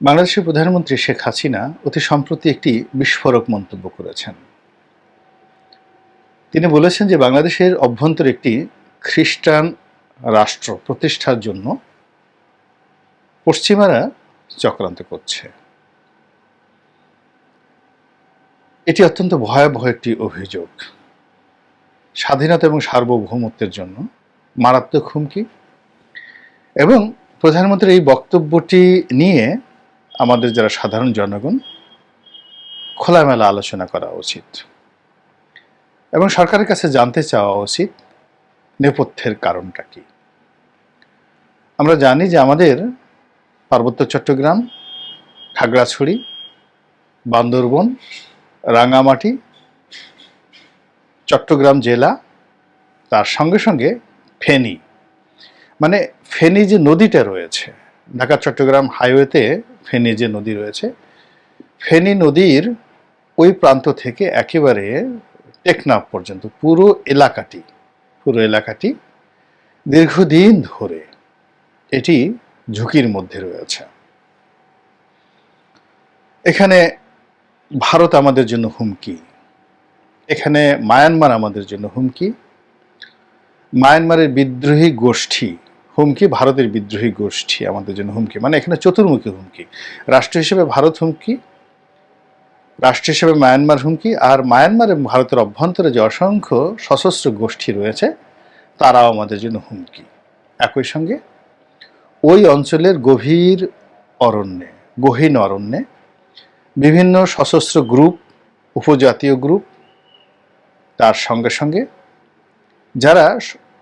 বাংলাদেশের প্রধানমন্ত্রী শেখ হাসিনা অতি সম্প্রতি একটি বিস্ফোরক মন্তব্য করেছেন। তিনি বলেছেন যে বাংলাদেশের অভ্যন্তর একটি খ্রিস্টান রাষ্ট্র প্রতিষ্ঠার জন্য পশ্চিমারা চক্রান্ত করছে। এটি অত্যন্ত ভয়াবহ একটি অভিযোগ। স্বাধীনতা এবং সার্বভৌমত্বের জন্য মারাত্মক হুমকি। এবং প্রধানমন্ত্রীর এই বক্তব্যটি নিয়ে আমাদের যারা সাধারণ জনগণ, খোলামেলা আলোচনা করা উচিত। এবং সরকারের কাছে জানতে চাওয়া উচিত, নেপথ্যের কারণটা কি? আমরা জানি যে আমাদের পার্বত্য চট্টগ্রাম, খাগড়াছড়ি, বান্দরবন রাঙামাটি চট্টগ্রাম জেলা, তার সঙ্গে সঙ্গে ফেনী। মানে ফেনী যে নদীটা রয়েছে ঢাকা, চট্টগ্রাম হাইওয়েতে ফেনী যে নদী রয়েছে, ফেনী নদীর ওই প্রান্ত থেকে একেবারে টেকনাফ পর্যন্ত, পুরো এলাকাটি পুরো এলাকাটি দীর্ঘদিন ধরে এটি ঝুঁকির মধ্যে রয়েছে। এখানে ভারত আমাদের জন্য হুমকি, এখানে মায়ানমার আমাদের জন্য হুমকি, মায়ানমারের বিদ্রোহী গোষ্ঠী হুমকি ভারতের বিদ্রোহী গোষ্ঠী, আমাদের জন্য হুমকি মানে এখানে চতুর্মুখী হুমকি। রাষ্ট্র হিসেবে ভারত হুমকি, রাষ্ট্র হিসেবে মায়ানমার হুমকি, আর মায়ানমার ভারতের অভ্যন্তরে যে অসংখ্য সশস্ত্র গোষ্ঠী রয়েছে, তারাও আমাদের জন্য হুমকি। একই সঙ্গে, ওই অঞ্চলের গভীর অরণ্যে, গহীন অরণ্যে বিভিন্ন সশস্ত্র গ্রুপ, উপজাতীয় গ্রুপ, তার সঙ্গে সঙ্গে যারা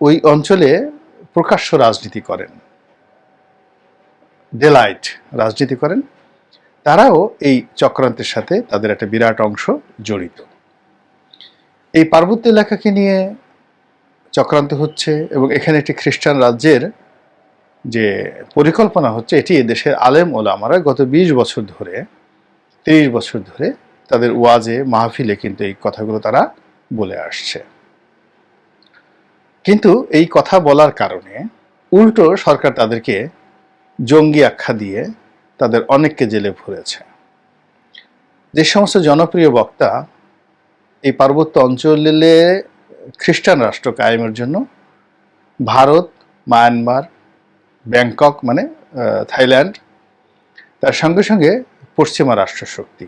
ওই অঞ্চলে প্রকাশ্য রাজনীতি করেন। ডেলাইট রাজনীতি করেন। তারাও এই চক্রান্তের সাথে তাদের একটা বিরাট অংশ জড়িত। এই পার্বত্য এলাকাকে নিয়ে চক্রান্ত হচ্ছে এবং এখানে একটি খ্রিস্টান রাজ্যের যে পরিকল্পনা হচ্ছে, এটি দেশের আলেম ওলামারা গত ২০ বছর ধরে, তিরিশ বছর ধরে তাদের ওয়াজে, মাহফিলে কিন্তু এই কথাগুলো তারা বলে আসছে। কিন্তু এই কথা বলার কারণে উল্টো সরকার তাদেরকে জঙ্গি আখ্যা দিয়ে তাদের অনেককে জেলে ভরেছে। যে সমস্ত জনপ্রিয় বক্তা এই পার্বত্য অঞ্চলে খ্রিস্টান রাষ্ট্র কায়েমের জন্য ভারত, মায়ানমার, ব্যাংকক মানে থাইল্যান্ড, তার সঙ্গে সঙ্গে পশ্চিমা রাষ্ট্রশক্তি,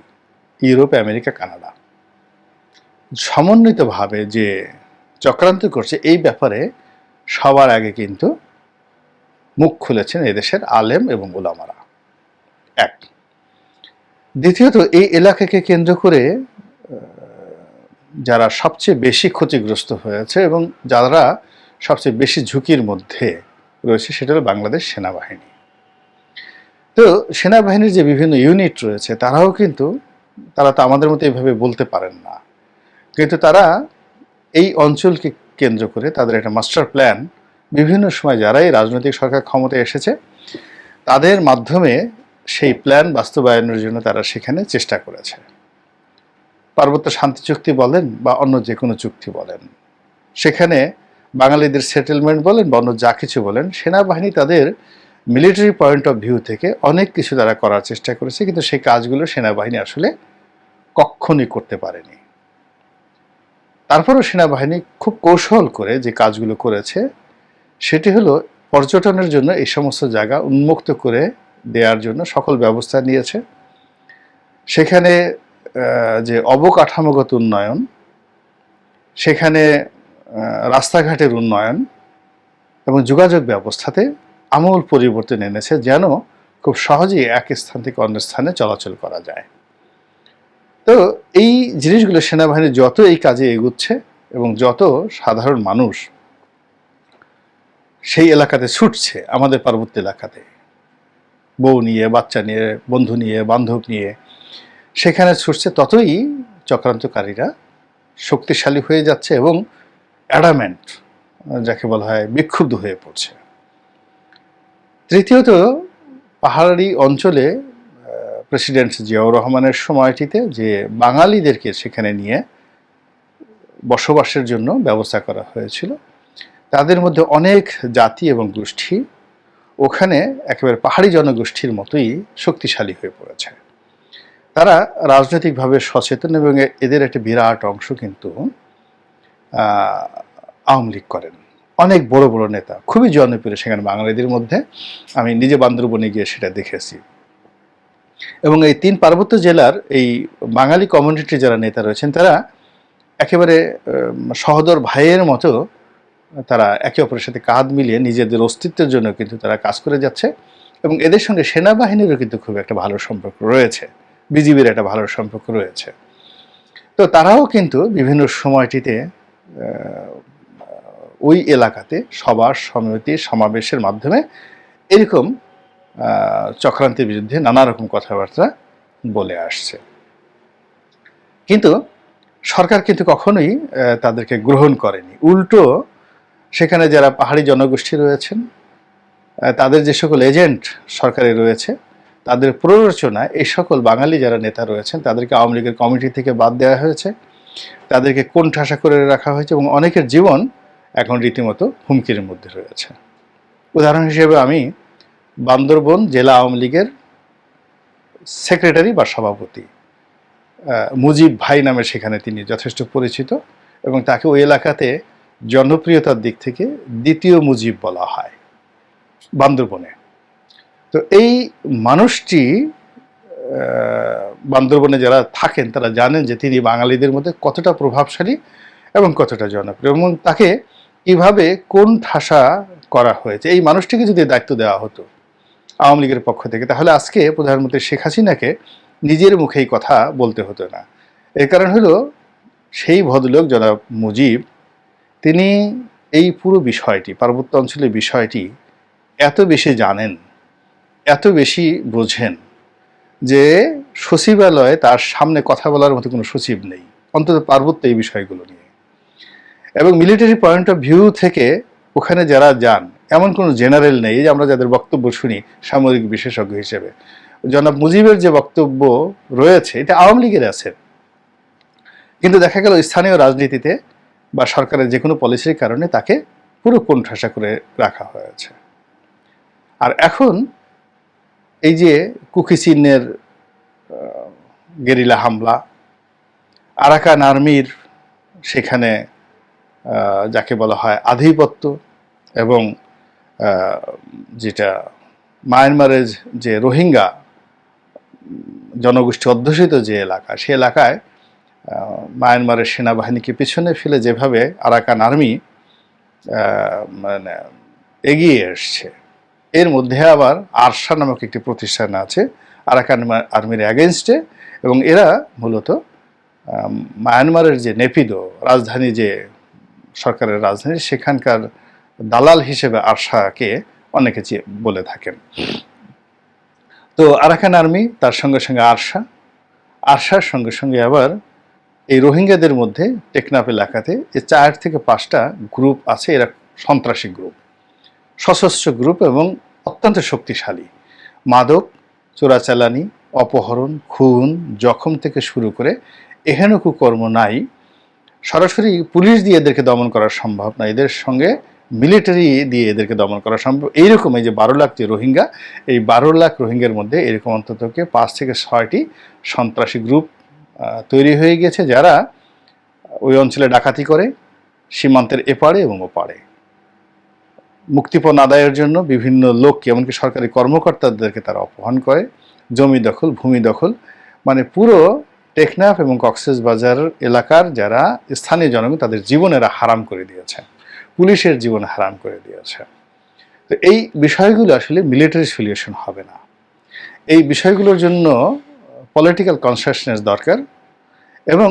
ইউরোপ, আমেরিকা, কানাডা। সমন্বিতভাবে যে চক্রান্ত করছে, এই ব্যাপারে সবার আগে কিন্তু মুখ খুলেছেন এদেশের আলেম এবং ওলামারা এক। দ্বিতীয়ত, এই এলাকাকে কেন্দ্র করে যারা সবচেয়ে বেশি ক্ষতিগ্রস্ত হয়েছে এবং যারা সবচেয়ে বেশি ঝুঁকির মধ্যে রয়েছে, সেটা হলো বাংলাদেশ সেনাবাহিনী। তো সেনাবাহিনীর যে বিভিন্ন ইউনিট রয়েছে, তারাও কিন্তু, তারা তো আমাদের মতো এইভাবে বলতে পারেন না। কিন্তু তারা এই অঞ্চলকে কেন্দ্র করে তাদের একটা মাস্টার প্ল্যান বিভিন্ন সময় যারাই রাজনৈতিক সরকার ক্ষমতায় এসেছে, তাদের মাধ্যমে সেই প্ল্যান বাস্তবায়নের জন্য তারা সেখানে চেষ্টা করেছে। পার্বত্য শান্তি চুক্তি বলেন বা অন্য যে কোনো চুক্তি বলেন। সেখানে বাঙালিদের সেটেলমেন্ট বলেন বা অন্য যা কিছু বলেন, সেনাবাহিনী তাদের মিলিটারি পয়েন্ট অফ ভিউ থেকে অনেক কিছু তারা করার চেষ্টা করেছে, কিন্তু সেই কাজগুলো সেনাবাহিনী আসলে কখনই করতে পারেনি। তারপরও সেনাবাহিনী খুব কৌশল করে যে কাজগুলো করেছে, সেটি হলো পর্যটনের জন্য এই সমস্ত জায়গা উন্মুক্ত করে দেওয়ার জন্য সকল ব্যবস্থা নিয়েছে। সেখানে যে অবকাঠামোগত উন্নয়ন, সেখানে রাস্তাঘাটের উন্নয়ন এবং যোগাযোগ ব্যবস্থাতে আমূল পরিবর্তন এনেছে যেন খুব সহজেই এক স্থান থেকে অন্য স্থানে চলাচল করা যায়। তো এই জিনিসগুলো সেনাবাহিনী যত এই কাজে এগুচ্ছে এবং যত সাধারণ মানুষ সেই এলাকাতে ছুটছে, আমাদের পার্বত্য এলাকাতে। বউ নিয়ে, বাচ্চা নিয়ে, বন্ধু নিয়ে, বান্ধব নিয়ে সেখানে ছুটছে, ততই চক্রান্তকারীরা শক্তিশালী হয়ে যাচ্ছে এবং অ্যাডামেন্ট, যাকে বলা হয় বিক্ষুব্ধ হয়ে পড়ছে। তৃতীয়ত, পাহাড়ি অঞ্চলে প্রেসিডেন্ট জিয়াউর রহমানের সময়টিতে যে বাঙালিদেরকে সেখানে নিয়ে বসবাসের জন্য ব্যবস্থা করা হয়েছিল, তাদের মধ্যে অনেক জাতি এবং গোষ্ঠী ওখানে একেবারে পাহাড়ি জনগোষ্ঠীর মতোই শক্তিশালী হয়ে পড়েছে। তারা রাজনৈতিকভাবে সচেতন এবং এদের একটা বিরাট অংশ কিন্তু আওয়ামী লীগ করেন। অনেক বড় বড় নেতা, খুবই জনপ্রিয় সেখানে বাঙালিদের মধ্যে। আমি নিজে বান্দরবনে গিয়ে সেটা দেখেছি। এবং এই তিন পার্বত্য জেলার এই বাঙালি কমিউনিটির যারা নেতা রয়েছেন, তারা একেবারে সহদর ভাইয়ের মতো, তারা একে অপরের সাথে কাঁধ মিলিয়ে নিজেদের অস্তিত্বের জন্য কিন্তু তারা কাজ করে যাচ্ছে এবং এদের সঙ্গে সেনাবাহিনীরও কিন্তু খুব একটা ভালো সম্পর্ক রয়েছে। বিজিবির একটা ভালো সম্পর্ক রয়েছে। তো তারাও কিন্তু বিভিন্ন সময়টিতে ওই এলাকাতে সবার সমিতি সমাবেশের মাধ্যমে এরকম চক্রান্তের বিরুদ্ধে নানা রকম কথাবার্তা বলে আসছে। কিন্তু সরকার কিন্তু কখনোই তাদেরকে গ্রহণ করেনি। উল্টো, সেখানে যারা পাহাড়ি জনগোষ্ঠী রয়েছেন তাদের যে সকল এজেন্ট সরকারে রয়েছে, তাদের প্ররোচনায় এই সকল বাঙালি যারা নেতা রয়েছেন, তাদেরকে আওয়ামী লীগের কমিটি থেকে বাদ দেওয়া হয়েছে। তাদেরকে কোণঠাসা করে রাখা হয়েছে এবং অনেকের জীবন এখন রীতিমতো হুমকির মধ্যে রয়েছে। উদাহরণ হিসেবে আমি বান্দরবন জেলা আওয়ামী লীগের সেক্রেটারি বা সভাপতি মুজিব ভাই নামে সেখানে তিনি যথেষ্ট পরিচিত এবং তাকে ওই এলাকাতে জনপ্রিয়তার দিক থেকে দ্বিতীয় মুজিব বলা হয় বান্দরবনে। তো এই মানুষটি বান্দরবনে যারা থাকেন তারা জানেন যে তিনি বাঙালিদের মধ্যে কতটা প্রভাবশালী এবং কতটা জনপ্রিয় এবং তাকে কীভাবে কোন ঠাসা করা হয়েছে। এই মানুষটিকে যদি দায়িত্ব দেওয়া হতো আওয়ামী লীগের পক্ষ থেকে। তাহলে আজকে প্রধানমন্ত্রী শেখ হাসিনাকে নিজের মুখেই কথা বলতে হতো না। এর কারণ হলো, সেই ভদ্রলোক জনাব মুজিব, তিনি এই পুরো বিষয়টি, পার্বত্য অঞ্চলের বিষয়টি এত বেশি জানেন, এত বেশি বোঝেন যে সচিবালয়ে তার সামনে কথা বলার মতো কোনো সচিব নেই, অন্তত পার্বত্য এই বিষয়গুলো নিয়ে। এবং মিলিটারি পয়েন্ট অফ ভিউ থেকে ওখানে যারা যান এমন কোনো জেনারেল নেই যে আমরা যাদের বক্তব্য শুনি সামরিক বিশেষজ্ঞ হিসেবে। জনাব মুজিবের যে বক্তব্য রয়েছে, এটা আওয়ামী লীগের আছে। কিন্তু দেখা গেল স্থানীয় রাজনীতিতে বা সরকারের যে কোনো পলিসির কারণে তাকে পুরো কোণঠাসা করে রাখা হয়েছে। আর এখন এই যে কুকি চিহ্নের গেরিলা হামলা, আরাকান আর্মির সেখানে যাকে বলা হয় আধিপত্য এবং যেটা মায়ানমারের যে রোহিঙ্গা জনগোষ্ঠী অধ্যুষিত যে এলাকা, সে এলাকায় মায়ানমারের সেনাবাহিনীকে পিছনে ফেলে যেভাবে আরাকান আর্মি মানে এগিয়ে এসছে, এর মধ্যে আবার আরশা নামক একটি প্রতিষ্ঠান আছে, আরাকান আর্মির অ্যাগেনস্টে এবং এরা মূলত মায়ানমারের যে নেপিদো রাজধানী যে সরকারের রাজধানী, সেখানকার দালাল হিসেবে আরশাকে অনেকে বলে থাকেন। তো আরাকান আর্মি, তার সঙ্গে সঙ্গে আরশা। আরশার সঙ্গে সঙ্গে আবার এই রোহিঙ্গাদের মধ্যে টেকনাফ এলাকাতে যে চার থেকে পাঁচটা গ্রুপ আছে, এরা সন্ত্রাসী গ্রুপ। সশস্ত্র গ্রুপ এবং অত্যন্ত শক্তিশালী। মাদক, চোরাচালানি, অপহরণ, খুন, জখম থেকে শুরু করে এহেন কুকর্ম নাই। সরাসরি পুলিশ দিয়ে এদেরকে দমন করা সম্ভব না। এদের সঙ্গে মিলিটারি দিয়ে এদেরকে দমন করা সম্ভব। এইরকম এই যে বারো লাখ যে রোহিঙ্গা, এই বারো লাখ রোহিঙ্গার মধ্যে এরকম অন্ততকে পাঁচ থেকে ছয়টি সন্ত্রাসী গ্রুপ তৈরি হয়ে গেছে যারা ওই অঞ্চলে ডাকাতি করে, সীমান্তের এপারে এবং ওপারে। মুক্তিপণ আদায়ের জন্য বিভিন্ন লোককে, এমনকি সরকারি কর্মকর্তাদেরকে তারা অপহরণ করে। জমি দখল, ভূমি দখল মানে পুরো টেকনাফ এবং কক্সেস বাজার এলাকার যারা স্থানীয় জনগণ, তাদের জীবনেরা হারাম করে দিয়েছে। পুলিশের জীবন হারাম করে দিয়েছে। তো এই বিষয়গুলো আসলে মিলিটারি সলিউশন হবে না। এই বিষয়গুলোর জন্য পলিটিক্যাল কনসিয়াসনেস দরকার এবং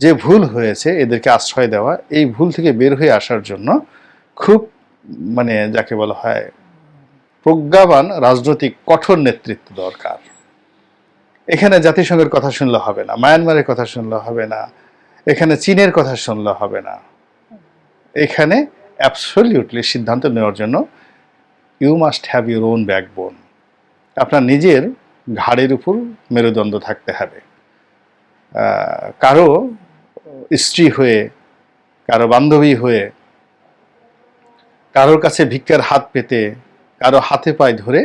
যে ভুল হয়েছে এদেরকে আশ্রয় দেওয়া, এই ভুল থেকে বের হয়ে আসার জন্য খুব মানে যাকে বলা হয় প্রজ্ঞাবান, রাজনৈতিক, কঠোর নেতৃত্ব দরকার। এখানে জাতিসংঘের কথা শুনলে হবে না, মায়ানমারের কথা শুনলে হবে না, এখানে চীনের কথা শুনলে হবে না। এখানে অ্যাবসলিউটলি সিদ্ধান্ত নেওয়ার জন্য you must have your own backbone আপনার নিজের ঘাড়ের উপর মেরুদণ্ড থাকতে হবে। কারও স্ত্রী হয়ে, কারও বান্ধবী হয়ে, কারোর কাছে ভিক্ষার হাত পেতে, কারও হাতে পায়ে ধরে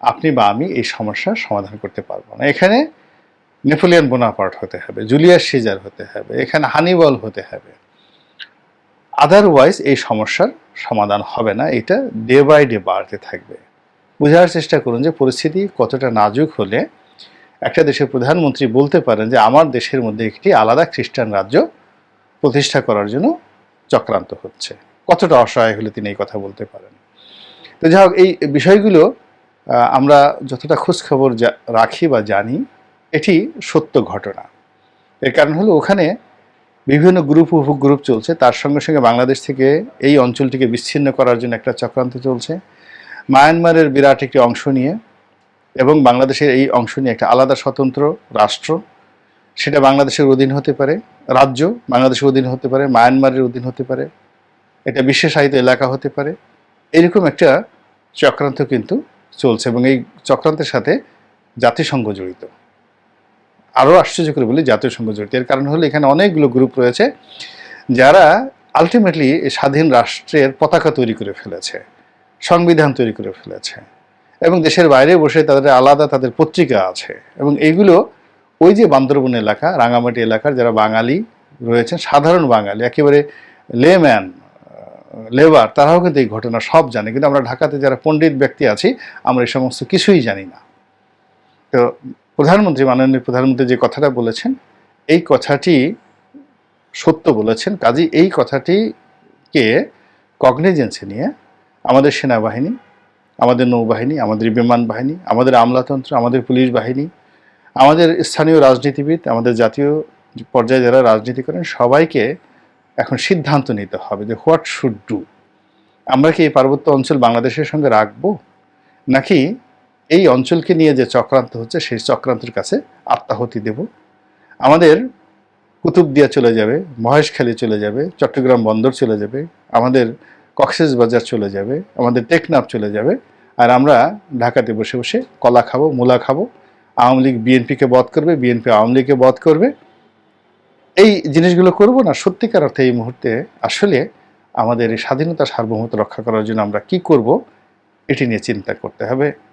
আপনি বা আমি এই সমস্যার সমাধান করতে পারব না। এখানে নেপোলিয়ান বোনাপার্ট হতে হবে, জুলিয়াস সিজার হতে হবে, এখানে হানিবল হতে হবে। আদারওয়াইজ এই সমস্যার সমাধান হবে না। এটা ডে বাই ডে বাড়তে থাকবে। বোঝার চেষ্টা করুন যে পরিস্থিতি কতটা নাজুক হলে একটা দেশের প্রধানমন্ত্রী বলতে পারেন যে, আমার দেশের মধ্যে একটি আলাদা খ্রিস্টান রাজ্য প্রতিষ্ঠা করার জন্য চক্রান্ত হচ্ছে। কতটা অসহায় হলে তিনি এই কথা বলতে পারেন। তো যাই হোক, এই বিষয়গুলো আমরা যতটা খোঁজখবর রাখি বা জানি, এটি সত্য ঘটনা। এর কারণ হলো ওখানে বিভিন্ন গ্রুপ উপগ্রুপ চলছে। তার সঙ্গে সঙ্গে বাংলাদেশ থেকে এই অঞ্চলটিকে বিচ্ছিন্ন করার জন্য একটা চক্রান্ত চলছে। মায়ানমারের বিরাট একটি অংশ নিয়ে এবং বাংলাদেশের এই অংশ নিয়ে একটা আলাদা স্বতন্ত্র রাষ্ট্র। সেটা বাংলাদেশের অধীন হতে পারে। রাজ্য বাংলাদেশের অধীন হতে পারে। মায়ানমারের অধীন হতে পারে। এটা বিশেষায়িত এলাকা হতে পারে। এরকম একটা চক্রান্ত কিন্তু চলছে এবং এই চক্রান্তের সাথে জাতিসংঘ জড়িত। আরও আশ্চর্য করে বলি জাতীয় সংঘ জড়িত এর কারণ হলো এখানে অনেকগুলো গ্রুপ রয়েছে যারা আলটিমেটলি স্বাধীন রাষ্ট্রের পতাকা তৈরি করে ফেলেছে, সংবিধান তৈরি করে ফেলেছে এবং দেশের বাইরে বসে তাদের আলাদা তাদের পত্রিকা আছে এবং এইগুলো ওই যে বান্দরবন এলাকা, রাঙামাটি এলাকার যারা বাঙালি রয়েছেন, সাধারণ বাঙালি, একেবারে লেম্যান লেবার তারাও কিন্তু এই ঘটনা সব জানে। কিন্তু আমরা ঢাকাতে যারা পণ্ডিত ব্যক্তি আছি, আমরা এই সমস্ত কিছুই জানি না। তো প্রধানমন্ত্রী, মাননীয় প্রধানমন্ত্রী যে কথাটা বলেছেন, এই কথাটি সত্য বলেছেন। কাজী এই কথাটিকে কগনিজেন্সে নিয়ে আমাদের সেনাবাহিনী, আমাদের নৌবাহিনী, আমাদের বিমান বাহিনী, আমাদের আমলাতন্ত্র, আমাদের পুলিশ বাহিনী, আমাদের স্থানীয় রাজনীতিবিদ, আমাদের জাতীয় পর্যায়ে যারা রাজনীতি করেন, সবাইকে এখন সিদ্ধান্ত নিতে হবে যে হোয়াট শুড ডু। আমরা কি এই পার্বত্য অঞ্চল বাংলাদেশের সঙ্গে রাখব? নাকি এই অঞ্চলকে নিয়ে যে চক্রান্ত হচ্ছে, সেই চক্রান্তের কাছে আত্মাহতি দেব। আমাদের কুতুবদিয়া চলে যাবে মহেশখালী চলে যাবে, চট্টগ্রাম বন্দর চলে যাবে, আমাদের কক্সেস বাজার চলে যাবে, আমাদের টেকনাফ চলে যাবে, আর আমরা ঢাকাতে বসে বসে কলা খাব, মূলা খাব, আওয়ামী লীগ বিএনপিকে বধ করবে, বিএনপি আওয়ামী লীগকে বধ করবে। এই জিনিসগুলো করব না, সত্যিকার অর্থে এই মুহূর্তে আসলে আমাদের এই স্বাধীনতা সার্বভৌমত্ব রক্ষা করার জন্য আমরা কি করব, এটি নিয়ে চিন্তা করতে হবে।